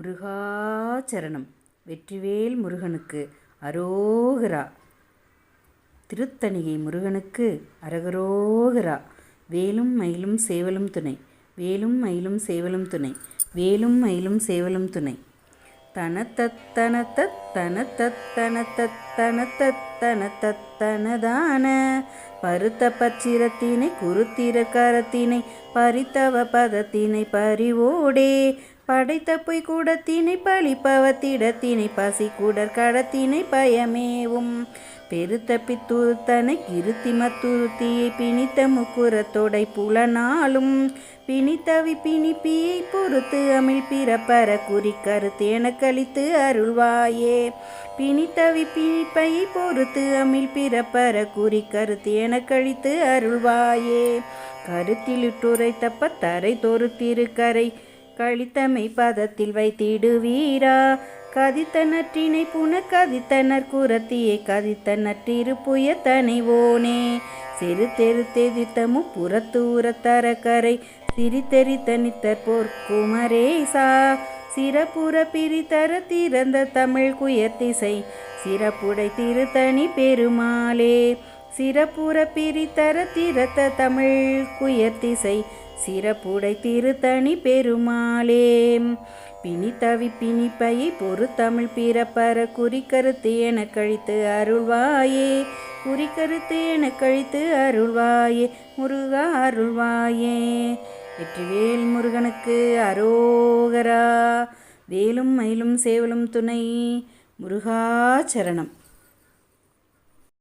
முருகாச்சரணம். வெற்றிவேல் முருகனுக்கு அரோகரா. திருத்தணிகை முருகனுக்கு அரகரோகரா. வேலும் மயிலும் சேவலும் துணை. வேலும் மயிலும் சேவலும் துணை. வேலும் மயிலும் சேவலும் துணை. தனத்தத்தனத்தத் தனத்தத்தனத்தத் தத்தன தத்தனதான பருத்த பச்சிரத்தினை குருத்திர கரத்தினை பரித்தவ பதத்தினை பறிவோடே. படைத்த பொய் கூடத்தினை பழிப்பவத்திடத்தினை பசி கூடற் கடத்தினை பயமேவும். பெருத்த பித்துருத்தனை கிருத்தி மத்துருத்தியை பிணித்த முக்குரத்தோடை புலனாலும் பிணித்தவி பிணிப்பியை பொறுத்து அமிழ் பிறப்பற குறி கருத்தேன கழித்து அருள்வாயே. பிணித்தவி பிணிப்பையை பொறுத்து அமிழ் பிறப்பற குறி கருத்தேன கழித்து அருள்வாயே. கருத்திலிட்டுரைத்தப்ப தரை தொறுத்திருக்கரை திருக்கரை கழித்தமை பதத்தில் வைத்திடுவீரா? கதித்த நற்றினை புன கதித்த நற்குரத்தியை கதித்த நற்றிரு புய தனைவோனே சிறு தெரு தெதித்தமும் புறத்தூர தரக்கரை சிரித்தெறி தனித்தற் பொற்குமரேசா சிறப்புற பிரித்தர திறந்த தமிழ் குயத்திசை சிறப்புடை திருத்தணி பெருமாளே. சிறப்புற பிரித்தர திறத்த தமிழ் குயத்திசை சிறப்புடை திருத்தணி பெருமாளே. பிணித்தவி பிணிப்பையை பொறுத்தமிழ் பிறப்பற குறிக்கருத்து என கழித்து அருள்வாயே. குறிக்கருத்து என கழித்து அருள்வாயே முருகா அருள்வாயே. வெற்றிவேல் முருகனுக்கு அரோகரா. வேலும் மயிலும் சேவலும் துணை முருகாச்சரணம்